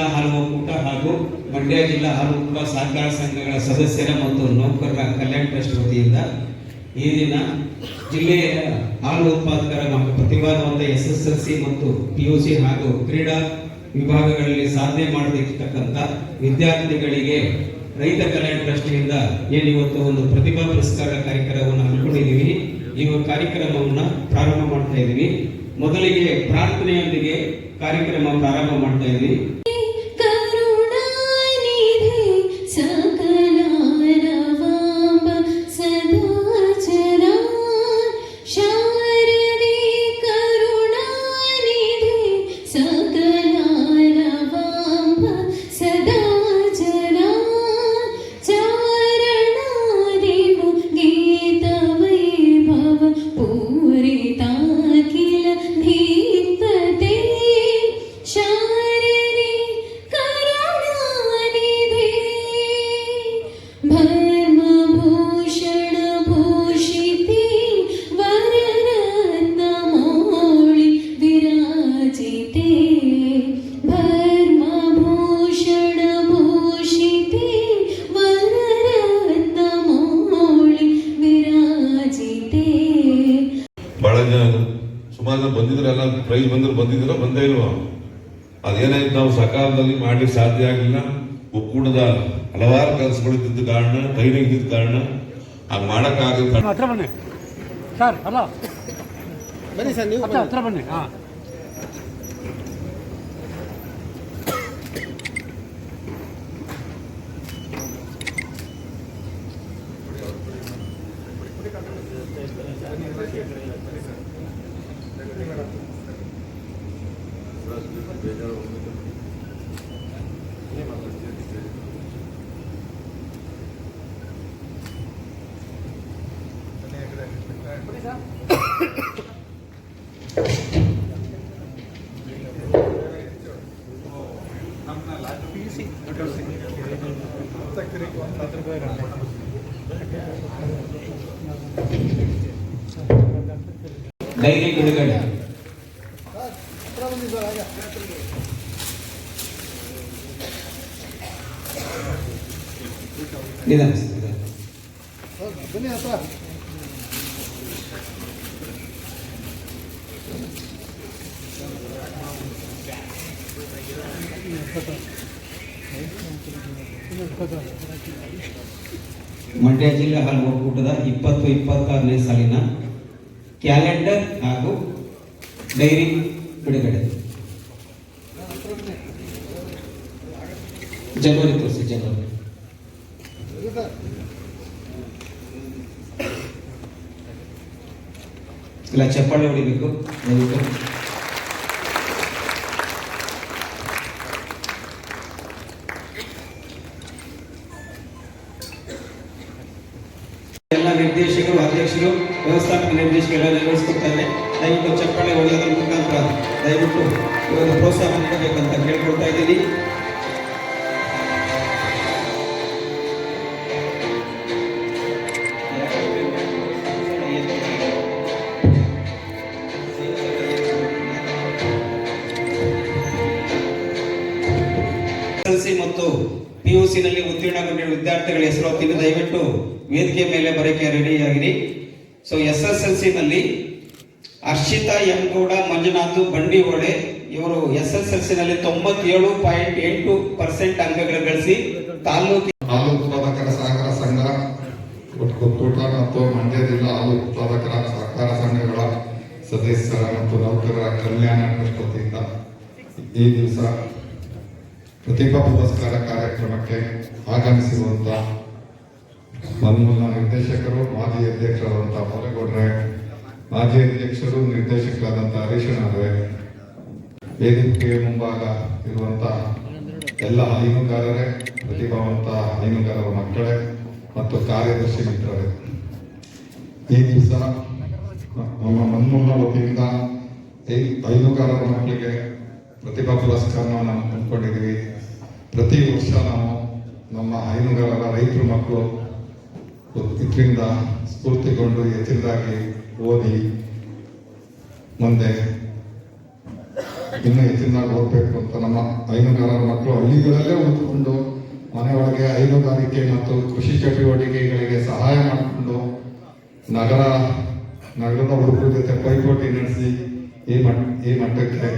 ಜಿಲ್ಲಾ ಹಾಲು ಒಕ್ಕೂಟ ಹಾಗೂ ಮಂಡ್ಯ ಜಿಲ್ಲಾ ಹಾಲು ಒಕ್ಕೂಟ ಸಹಕಾರ ಸಂಘಗಳ ಸದಸ್ಯರ ಮತ್ತು ನೌಕರರ ಕಲ್ಯಾಣ ಟ್ರಸ್ಟ್ ವತಿಯಿಂದ ಈ ದಿನ ಜಿಲ್ಲೆಯ ಹಾಲು ಉತ್ಪಾದಕರ ನಮ್ಮ ಪ್ರತಿಭಾವಂತ ಎಸ್ ಎಸ್ ಎಲ್ ಸಿ ಮತ್ತು ಪಿ ಯು ಸಿ ಹಾಗೂ ಕ್ರೀಡಾ ವಿಭಾಗಗಳಲ್ಲಿ ಸಾಧನೆ ಮಾಡಬೇಕಿರ್ತಕ್ಕಂಥ ವಿದ್ಯಾರ್ಥಿಗಳಿಗೆ ರೈತ ಕಲ್ಯಾಣ ಟ್ರಸ್ಟಿಯಿಂದ ಏನಿವತ್ತು ಒಂದು ಪ್ರತಿಭಾ ಪುರಸ್ಕಾರ ಕಾರ್ಯಕ್ರಮವನ್ನು ಹಮ್ಮಿಕೊಂಡಿದ್ದೀವಿ. ಈ ಕಾರ್ಯಕ್ರಮವನ್ನು ಪ್ರಾರಂಭ ಮಾಡ್ತಾ ಇದ್ದೀವಿ. ಮೊದಲಿಗೆ ಪ್ರಾರ್ಥನೆಯೊಂದಿಗೆ ಕಾರ್ಯಕ್ರಮ ಪ್ರಾರಂಭ ಮಾಡ್ತಾ ಇದ್ದೀವಿ. ಪ್ರೈಸ್ ಬಂದ್ರೆ ಬಂದಿದ್ದೀರೋ ಬಂದೇ ಇಲ್ವಾ? ಅದೇನಾಯ್ತು ನಾವು ಸಕಾಲದಲ್ಲಿ ಮಾಡ್ಲಿಕ್ಕೆ ಸಾಧ್ಯ ಆಗಲಿಲ್ಲ. ಒಕ್ಕೂಟದ ಹಲವಾರು ಕೆಲಸಗಳಿದ್ದ ಕಾರಣ ಟ್ರೈನಿಂಗ್ ಇದ್ದ ಕಾರಣ ಹಾಗೆ ಮಾಡೋಕ್ಕಾಗಲ್ಲ ಹತ್ರ ಬನ್ನಿ. Sir hello. ಬನ್ನಿ ಸರ್ ನೀವು ಹತ್ರ ಬನ್ನಿ. ಹಾಂ. ಡೈರಿ ಬಿಡುಗಡೆ ನಿಧಾನ ಸರ್, ಮಂಡ್ಯ ಜಿಲ್ಲಾ ಹಾಲು ಒಕ್ಕೂಟದ ಇಪ್ಪತ್ತು ಇಪ್ಪತ್ತಾರನೇ ಸಾಲಿನ ಕ್ಯಾಲೆಂಡರ್ ಹಾಗೂ ಡೈರಿ ಬಿಡುಗಡೆ ಜನವರಿ ತೋರಿಸಿ ಜನವರಿ ಇಲ್ಲ ಚಪ್ಪಾಳೆ ಹೊಡಿಬೇಕು ದಯವಿಟ್ಟು ಚಪ್ಪಾಳೆ ಹೊಡೆಯೋದ್ರ ಮುಖಾಂತರ ದಯವಿಟ್ಟು ಇವರನ್ನು ಪ್ರೋತ್ಸಾಹ ನೀಡಬೇಕಂತ ಕೇಳ್ಕೊಳ್ತಾ ಇದ್ದೀನಿ. ಮತ್ತು ಪಿಯುಸಿ ಸಿನಲ್ಲಿ ಉತ್ತೀರ್ಣಗೊಂಡಿರುವ ವಿದ್ಯಾರ್ಥಿಗಳ ಹೆಸರು ದಯವಿಟ್ಟು ವೇದಿಕೆ ಮೇಲೆ ಬರೋಕೆ ರೆಡಿಯಾಗಿರಿ so S S L C ನಲ್ಲಿ ಹರ್ಷಿತಾ ಎಂಗೌಡ, ಮಂಜುನಾಥ್ ಬಂಡಿಹೊಳೆ ಇವರು ಎಸ್ ಎಸ್ ಎಲ್ ಸಿ ನಲ್ಲಿ ತೊಂಬತ್ತೇಳು ಪಾಯಿಂಟ್ ಎಂಟು ಪರ್ಸೆಂಟ್ ಅಂಕಗಳು ಗಳಿಸಿ ತಾಲೂಕಿನ ಹಾಲು ಉತ್ಪಾದಕರ ಸಹಕಾರ ಸಂಘ ಒಕ್ಕೂಟ ಮತ್ತು ಮಂಡ್ಯ ಜಿಲ್ಲಾ ಹಾಲು ಉತ್ಪಾದಕರ ಸಹಕಾರ ಸಂಘಗಳ ಸದಸ್ಯರ ಮತ್ತು ನೌಕರರ ಕಲ್ಯಾಣ ಟ್ರಸ್ಟ್ ಈ ದಿವಸ ಪ್ರತಿಭಾ ಪುರಸ್ಕಾರ ಕಾರ್ಯಕ್ರಮಕ್ಕೆ ಆಗಮಿಸಿರುವಂತಹ ಮನ್ಮೂಲ ನಿರ್ದೇಶಕರು, ಮಾಜಿ ಅಧ್ಯಕ್ಷರಾದಂತಹ ಮೊಲಗೌಡ್ರೆ ಮಾಜಿ ಅಧ್ಯಕ್ಷರು ನಿರ್ದೇಶಕರಾದಂತಹ ಹರೀಶಣ್ಣರೇ ವೇದಿಕೆ ಮುಂಭಾಗ ಇರುವಂತಹ ಎಲ್ಲ ಹೈನುಗಾರರೇ, ಪ್ರತಿಭಾವಂತ ಹೈನುಗಾರರ ಮಕ್ಕಳೇ ಮತ್ತು ಕಾರ್ಯದರ್ಶಿ ಮಿತ್ರರೇ, ಈ ದಿವಸ ನಮ್ಮ ಮನ್ಮೋಹನ ವತಿಯಿಂದ ಹೈನುಗಾರರ ಮಕ್ಕಳಿಗೆ ಪ್ರತಿಭಾ ಪುರಸ್ಕಾರವನ್ನು ನಾವು ಹಮ್ಮಿಕೊಂಡಿದ್ದೀವಿ ಪ್ರತಿ ವರ್ಷ ನಾವು ನಮ್ಮ ಹೈನುಗಾರರ ರೈತರ ಮಕ್ಕಳು ಇದರಿಂದ ಸ್ಫೂರ್ತಿಗೊಂಡು ಹೆಚ್ಚಿನದಾಗಿ ಓದಿ ಮುಂದೆ ಇನ್ನೂ ಹೆಚ್ಚಿನದಾಗಿ ಓದಬೇಕು ಅಂತ ನಮ್ಮ ಹೈನುಗಾರರ ಮಕ್ಕಳು ಹಳ್ಳಿಗಳಲ್ಲೇ ಓದ್ಕೊಂಡು ಮನೆಯೊಳಗೆ ಹೈನುಗಾರಿಕೆ ಮತ್ತು ಕೃಷಿ ಚಟುವಟಿಕೆಗಳಿಗೆ ಸಹಾಯ ಮಾಡಿಕೊಂಡು ನಗರ, ನಗರದ ಹುಡುಗರ ಜೊತೆ ಪೈಪೋಟಿ ನಡೆಸಿ ಈ ಮಟ್, ಈ ಮಟ್ಟಕ್ಕೆ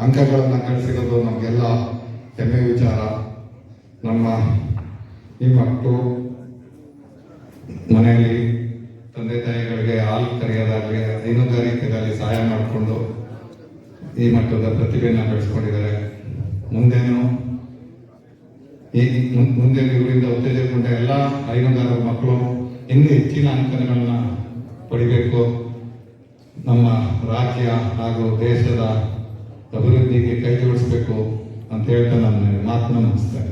ಅಂಕಗಳನ್ನು ಗಳಿಸಿರೋದು ನಮಗೆಲ್ಲ ಹೆಮ್ಮೆ ವಿಚಾರ. ನಮ್ಮ ಈ ಮಕ್ಕಳು ಸಹಾಯ ಮಾಡಿಕೊಂಡು ಈ ಮಟ್ಟದ ಪ್ರತಿಭೆಯನ್ನು ಬೆಳೆಸ್ಕೊಂಡಿದ್ದಾರೆ. ಮುಂದೇನು ಈ ಮುಂದೆ ಇವರಿಂದ ಉತ್ತೇಜನಗೊಂಡ ಎಲ್ಲ ಹೈನುಗಾರರ ಮಕ್ಕಳು ಇನ್ನೂ ಹೆಚ್ಚಿನ ಅಂಕನಗಳನ್ನ ಪಡಿಬೇಕು. ನಮ್ಮ ರಾಜ್ಯ ಹಾಗೂ ದೇಶದ ಅಭಿವೃದ್ಧಿಗೆ ಕೈ ಜೋಡಿಸ್ಬೇಕು ಅಂತ ಹೇಳ್ತಾ ನಾನು ಮಾತನ್ನ ಮುಗಿಸ್ತೇನೆ.